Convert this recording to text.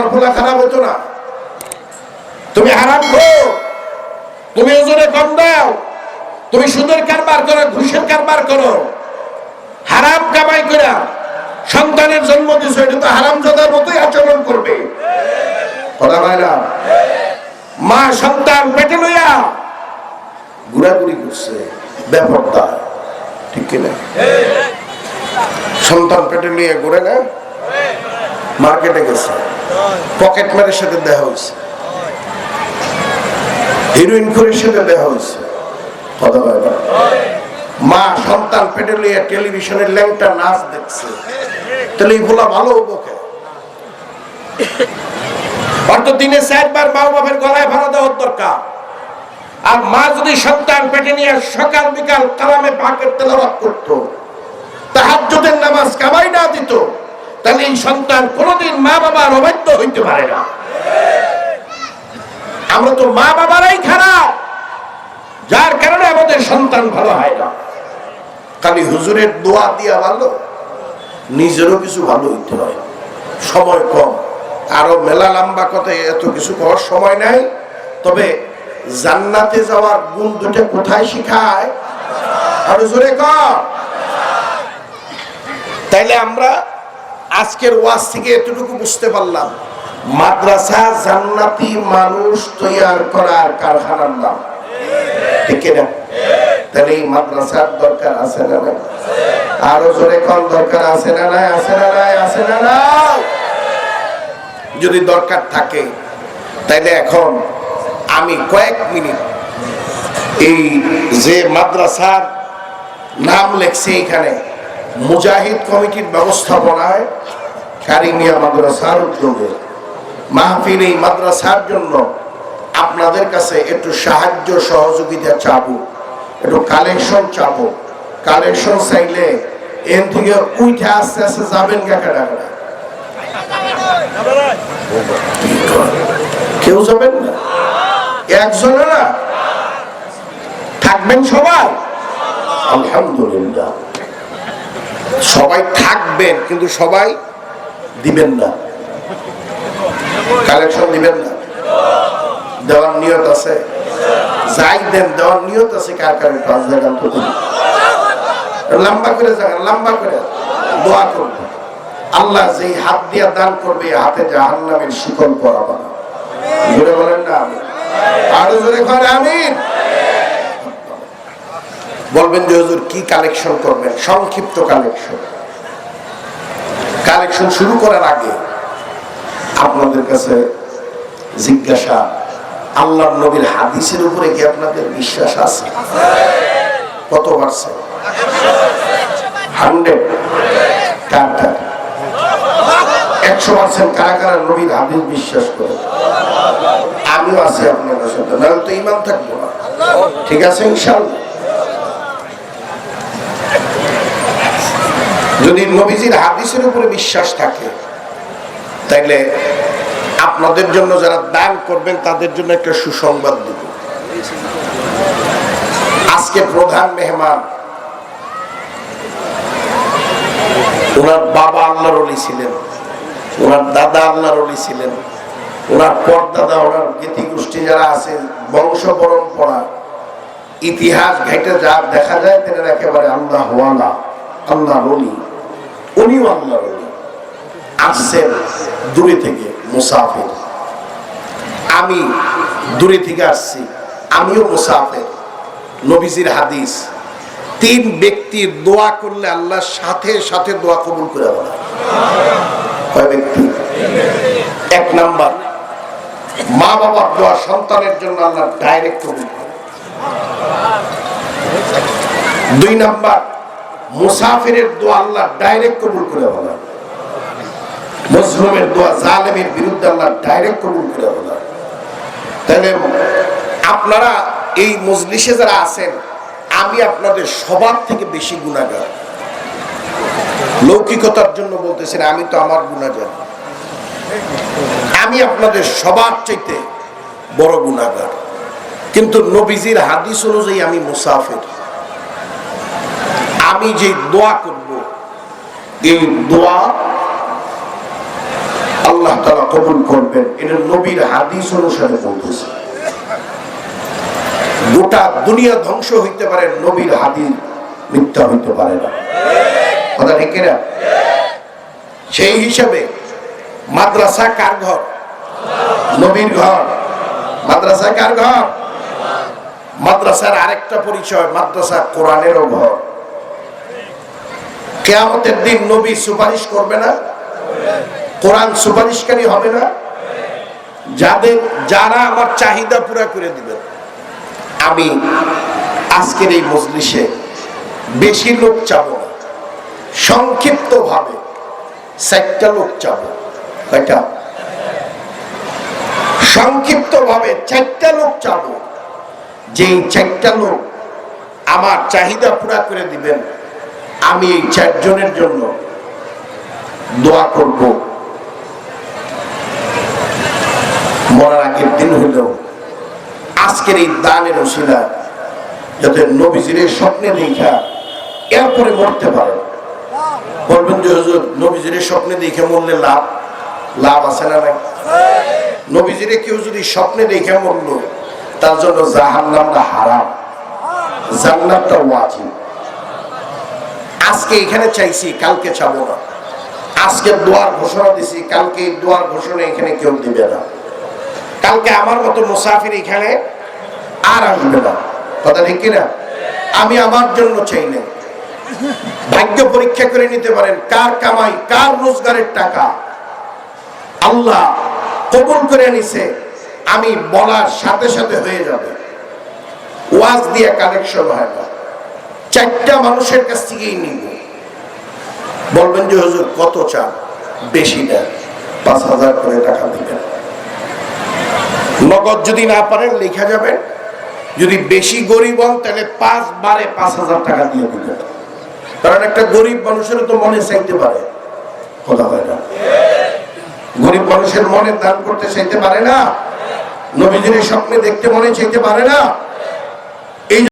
তোমার পোলা খারাপ হতো না। তুমি হারাম খো। তুমি ওজনে কম দাও। তুমি সুদের কারবার করো, ঘুষের কারবার করো। হারাম কামাই করে সন্তানের জন্ম দিছো, এটা তো হারাম জদার মতোই আচরণ করবে। কথা না? মা সন্তান পেটে লইয়া ঘুরাঘুরি করছে ব্যাপারটা ঠিক কিনা? সন্তান পেটে লইয়া ঘুরে না? মার্কেটে গেছে। পকেট মারের সাথে দেখা হয়েছে। হিরোইন খুরের সাথে দেখা হয়েছে। কথা হয় মা সন্তান পেটে লইয়া টেলিভিশনের ল্যাংটা নাচ দেখছে। তাহলে এই বলা ভালো হব কে? দিনে চারবার মা বাপের গলায় ভাড়া দেওয়ার দরকার। আর মা যদি সন্তান পেটে নিয়ে সকাল বিকাল কালামে পাকের তেলাবাদ করতো, তাহাজ্জুদের নামাজ কামাই না দিত তাহলে এই সন্তান কোনোদিন মা বাবার অবাধ্য হইতে পারে না। আমরা তো মা বাবারাই খারাপ। যার কারণে আমাদের সন্তান ভালো হয় না। খালি হুজুরের দোয়া দিয়া ভালো, নিজেরও কিছু ভালো হইতে হয়। সময় কম। আরও মেলা লম্বা কথা, এত কিছু করার সময় নাই। তবে জান্নাতে যাওয়ার গুণ দুটো কোথায় শিখায়? আরও জোরে কর। তাইলে আমরা আজকের ওয়াজ থেকে এতটুকু বুঝতে পারলাম, মাদ্রাসা জান্নাতি মানুষ তৈয়ার করার কারখানার নাম। ঠিক না তাহলে এই মাদ্রাসার দরকার আছে না নাই? আরও জোরে কম দরকার আছে না নাই? আছে না নাই? আছে না নাই? যদি দরকার থাকে, তাইলে এখন আমি কয়েক মিনিট এই যে মাদ্রাসার নাম লেখছে এখানে মুজাহিদ কমিটির ব্যবস্থাপনায় কারিমিয়া মাদ্রাসার উদ্যোগে মাহফিল এই মাদ্রাসার জন্য আপনাদের কাছে একটু সাহায্য সহযোগিতা চাবো, একটু কালেকশন চাবো। কালেকশন চাইলে এন থেকে উঠে আস্তে আস্তে যাবেন কাকা ডাকরা কেউ যাবেন না? একজনেরা থাকবেন সবাই? আলহামদুলিল্লাহ। সবাই থাকবেন, কিন্তু সবাই দিবেন না। কালেকশন দিবেন না। দেওয়ার নিয়ত আছে? যাই দেন, দেওয়ার নিয়ত আছে কার কার পাঁচ জায়গা তো লম্বা করে যাবেন, লম্বা করে। দোয়া করবেন আল্লাহ যেই হাত দিয়া দান করবে হাতে জাহান্নামের শিকল পরাবা জোরে বলেন না আমি আরও জোরে করে বলবেন যে হুজুর, কি কালেকশন করবেন? সংক্ষিপ্ত কালেকশন কালেকশন শুরু করার আগে আপনাদের কাছে জিজ্ঞাসা আল্লাহ নবীর হাদিসের উপরে কি আপনাদের বিশ্বাস আছে? কত পারছে হান্ড্রেড কার কার? একশো পার্সেন্ট কারা কারা নবীর হাদিস বিশ্বাস করে? আমিও আছি আপনাদের সাথে, নাহলে তো ইমান থাকব না। ঠিক আছে ইনশাল্লাহ যদি নবীজির হাদিসের উপরে বিশ্বাস থাকে, তাইলে আপনাদের জন্য যারা দান করবেন, তাদের জন্য একটা সুসংবাদ দিব। আজকে প্রধান মেহমান, ওনার বাবা আল্লাহর অলি ছিলেন, ওনার দাদা আল্লাহর অলি ছিলেন, ওনার পরদাদা, ওনার গীতি গোষ্ঠী যারা আছে, বংশ পরম্পরা, ইতিহাস ঘেটে যা দেখা যায়, তেনার একেবারে আল্লাহ ওয়ালা আল্লাহ রলি উনিও আল্লাহ রলি আসছেন দূরে থেকে মুসাফির। আমি দূরে থেকে আসছি, আমিও মুসাফির। নবীজির হাদিস, তিন ব্যক্তির দোয়া করলে আল্লাহ সাথে সাথে দোয়া কবুল করে বলা ব্যক্তি? এক নাম্বার মা বাবার দোয়া সন্তানের জন্য আল্লাহ ডাইরেক্ট কবুল করে দুই নাম্বার মুসাফিরের দোয়া আল্লাহ ডাইরেক্ট কবুল করে বলা মজলুমের দোয়া জালেমের বিরুদ্ধে আল্লাহ ডাইরেক্ট কবুল করে বলা তাহলে আপনারা এই মজলিসে যারা আছেন, আমি আপনাদের সবার থেকে বেশি গুণাগার লৌকিকতার জন্য বলতেছেন, আমি তো আমার গুণা জানি আমি আপনাদের সবার চাইতে বড় গুণাগার কিন্তু নবীজির হাদিস অনুযায়ী আমি মুসাফির। আমি যে দোয়া করব, এই দোয়া আল্লাহ তারা কবুল করবেন। এটা নবীর হাদিস অনুসারে বলতেছে। গোটা দুনিয়া ধ্বংস হইতে পারে, নবীর হাদিস মিথ্যা হইতে পারে না। কথা ঠিক না সেই হিসাবে মাদ্রাসা কার ঘর? নবীর ঘর। মাদ্রাসা কার ঘর? মাদ্রাসার আরেকটা পরিচয়, মাদ্রাসা কোরআনেরও ঘর। কেয়ামতের দিন নবী সুপারিশ করবে না? কোরআন সুপারিশকারী হবে না? যাদের, যারা আমার চাহিদা পুরা করে দিবে। আমি আজকের এই মজলিসে বেশি লোক চাবো সংক্ষিপ্ত ভাবে চারটা লোক চাবো। কয়টা? সংক্ষিপ্ত ভাবে চারটা লোক চাবো। যেই চারটা লোক আমার চাহিদা পুরা করে দিবেন আমি এই চারজনের জন্য দোয়া করব। মরার আগের দিন হইলেও আজকের এই দানের ওসিলা যাতে নবীজির স্বপ্নে দেখা এরপরে মরতে পারে। বলবেন যে, হুজুর, নবীজির স্বপ্নে দেখে মরলে লাভ? লাভ আছে না নাই? নবীজিরে কেউ যদি স্বপ্নে দেখে মরলো, তার জন্য জাহান নামটা হারাম। জান্নাতটা ওয়াজিব। আজকে এখানে চাইছি, কালকে চাবো না। আজকে দোয়ার ঘোষণা দিছি, কালকে দোয়ার ঘোষণা এখানে কেউ দিবে না। কালকে আমার মতো মুসাফির এখানে আর আসবে না। কথা ঠিক কিনা? আমি আমার জন্য চাই না ভাগ্য পরীক্ষা করে নিতে পারেন, কার কামাই, কার রোজগারের টাকা। আল্লাহ কবুল করে নিছে, আমি বলার সাথে সাথে হয়ে যাবে। ওয়াজ দিয়ে কালেকশন হয় না। চারটা মানুষের কাছ থেকেই নিব। বলবেন যে, হুজুর, কত চান বেশি দেন, পাঁচ হাজার করে টাকা দিবেন। নগদ যদি না পারেন, লেখা যাবেন। যদি বেশি গরিব হন, তাহলে পাঁচ বারে পাঁচ হাজার টাকা দিয়ে দিবেন। কারণ একটা গরিব মানুষের তো মনে চাইতে পারে। কথা হয় না। গরিব মানুষের মনে দান করতে চাইতে পারে না। নবীজির স্বপ্নে দেখতে মনে চাইতে পারে না।